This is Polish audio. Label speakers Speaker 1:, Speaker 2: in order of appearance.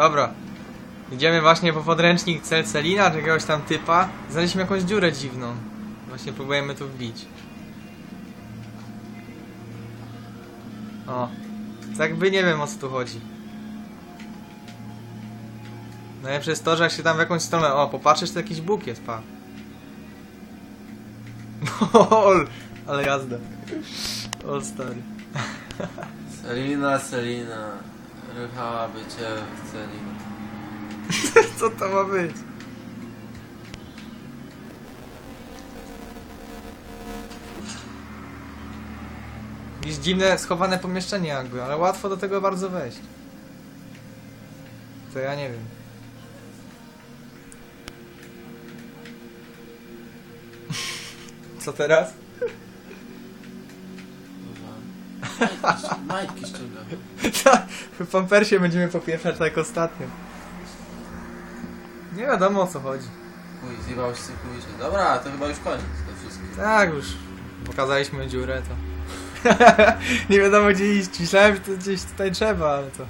Speaker 1: Dobra. Idziemy właśnie po podręcznik Celcelina, czy jakiegoś tam typa. Znaleźliśmy jakąś dziurę dziwną. Właśnie próbujemy tu wbić. O. Tak by nie wiem o co tu chodzi. Najlepsze jest to, że jak się tam w jakąś stronę... O, popatrzysz, to jakiś Bóg jest, pa. Ol, ale jazda. O stary.
Speaker 2: Selina, Selina, rychałaby cię w Celina.
Speaker 1: Co to ma być? Jakieś dziwne, schowane pomieszczenie jakby, ale łatwo do tego bardzo wejść. To ja nie wiem. Co teraz?
Speaker 2: Majtki, ściągam.
Speaker 1: w Pampersie będziemy popieprzać tak ostatnio. Nie wiadomo o co chodzi.
Speaker 2: Uj, zjebał się cykluję. Dobra, to chyba już koniec to wszystko.
Speaker 1: Tak, już pokazaliśmy dziurę, to... nie wiadomo gdzie iść. Myślałem, że to gdzieś tutaj trzeba, ale to...